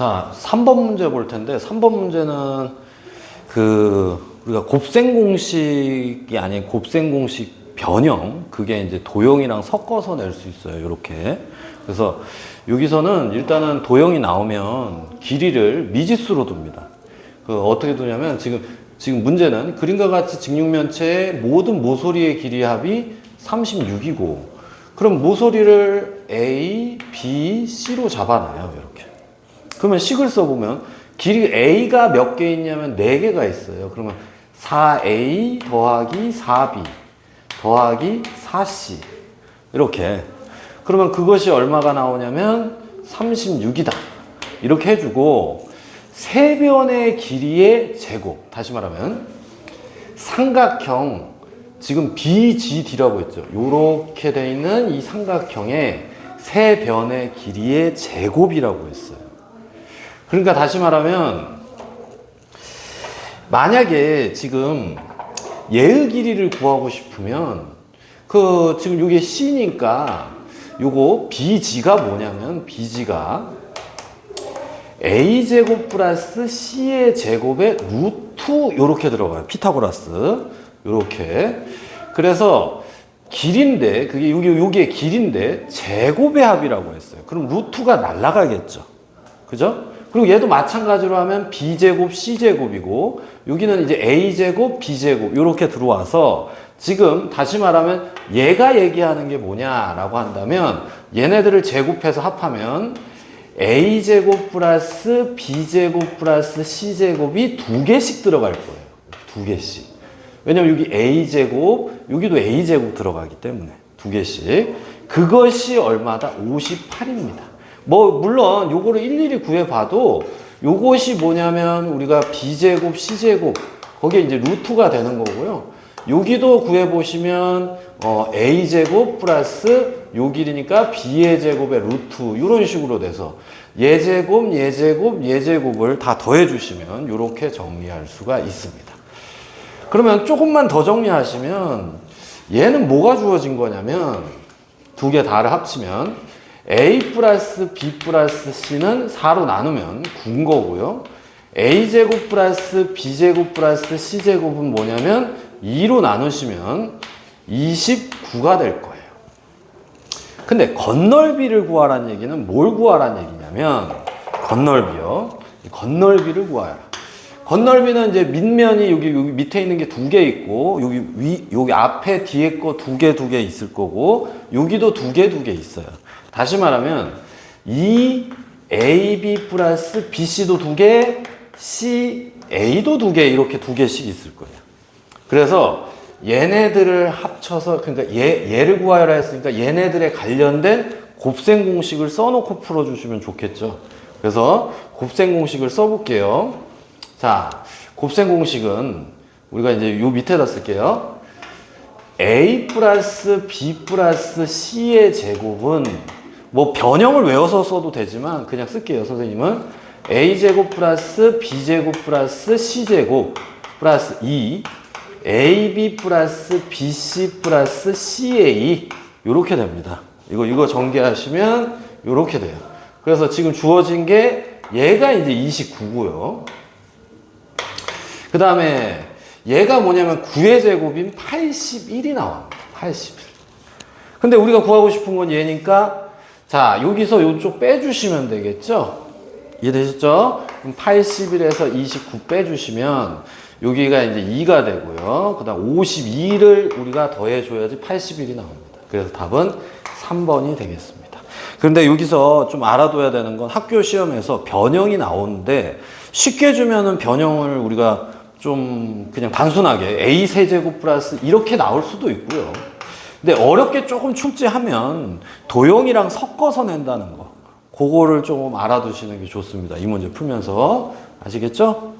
자, 3번 문제 볼 텐데 3번 문제는 그 우리가 곱셈 공식이 아닌 곱셈 공식 변형 그게 이제 도형이랑 섞어서 낼 수 있어요. 이렇게. 그래서 여기서는 일단은 도형이 나오면 길이를 미지수로 둡니다. 그 어떻게 두냐면 지금 지금 문제는 그림과 같이 직육면체의 모든 모서리의 길이 합이 36이고 그럼 모서리를 A, B, C로 잡아놔요. 이렇게. 그러면 식을 써보면 길이 A가 몇 개 있냐면 4개가 있어요. 그러면 4A 더하기 4B 더하기 4C 이렇게 그러면 그것이 얼마가 나오냐면 36이다 이렇게 해주고 세 변의 길이의 제곱 다시 말하면 삼각형 지금 BGD라고 했죠. 이렇게 돼 있는 이 삼각형의 세 변의 길이의 제곱이라고 했어요. 그러니까 다시 말하면 만약에 지금 예의 길이를 구하고 싶으면 그 지금 이게 C니까 요거 BG가 뭐냐면 BG가 A 제곱 플러스 C의 제곱에 루트 요렇게 들어가요. 피타고라스 요렇게. 그래서 길인데 그게 여기 여기에 길인데 제곱의 합이라고 했어요. 그럼 루트가 날라가겠죠. 그죠? 그리고 얘도 마찬가지로 하면 b제곱 c제곱이고 여기는 이제 a제곱 b제곱 이렇게 들어와서 지금 다시 말하면 얘가 얘기하는 게 뭐냐라고 한다면 얘네들을 제곱해서 합하면 a제곱 플러스 b제곱 플러스 c제곱이 두 개씩 들어갈 거예요. 두 개씩. 왜냐면 여기 a제곱 여기도 a제곱 들어가기 때문에 두 개씩 그것이 얼마다? 58입니다. 뭐 물론 요거를 일일이 구해 봐도 요것이 뭐냐면 우리가 b제곱 c제곱 거기에 이제 루트가 되는 거고요. 여기도 구해 보시면 어, a제곱 플러스 요 길이니까 b의 제곱의 루트 이런 식으로 돼서 예제곱 예제곱 예제곱을 다 더해 주시면 이렇게 정리할 수가 있습니다. 그러면 조금만 더 정리하시면 얘는 뭐가 주어진 거냐면 두 개 다를 합치면 A 플러스 B 플러스 C는 4로 나누면 9인 거고요. A제곱 플러스 B제곱 플러스 C제곱은 뭐냐면 2로 나누시면 29가 될 거예요. 근데 건널비를 구하라는 얘기는 뭘 구하라는 얘기냐면 건널비요. 건널비를 구하라. 건널비는 이제 밑면이 여기, 여기 밑에 있는 게 두 개 있고 여기 위 여기 앞에 뒤에 거 두 개 두 개 있을 거고 여기도 두 개 두 개 있어요. 다시 말하면 이 AB 플러스 BC도 두 개, CA도 두 개 이렇게 두 개씩 있을 거예요. 그래서 얘네들을 합쳐서 그러니까 얘 얘를 구하라 했으니까 얘네들에 관련된 곱셈 공식을 써놓고 풀어주시면 좋겠죠. 그래서 곱셈 공식을 써볼게요. 자, 곱셈 공식은 우리가 이제 요 밑에다 쓸게요. A 플러스 B 플러스 C의 제곱은 뭐 변형을 외워서 써도 되지만 그냥 쓸게요, 선생님은. A 제곱 플러스 B 제곱 플러스 C 제곱 플러스 2 AB 플러스 BC 플러스 CA 이렇게 됩니다. 이거 이거 전개하시면 이렇게 돼요. 그래서 지금 주어진 게 얘가 이제 29고요. 그 다음에 얘가 뭐냐면 9의 제곱인 81이 나옵니다. 81. 근데 우리가 구하고 싶은 건 얘니까 자 여기서 이쪽 빼주시면 되겠죠? 이해되셨죠? 그럼 81에서 29 빼주시면 여기가 이제 2가 되고요. 그 다음 52를 우리가 더해줘야지 81이 나옵니다. 그래서 답은 3번이 되겠습니다. 그런데 여기서 좀 알아둬야 되는 건 학교 시험에서 변형이 나오는데 쉽게 주면은 변형을 우리가 좀 그냥 단순하게 A 세제곱 플러스 이렇게 나올 수도 있고요. 근데 어렵게 조금 출제하면 도형이랑 섞어서 낸다는 거. 그거를 조금 알아두시는 게 좋습니다. 이 문제 풀면서. 아시겠죠?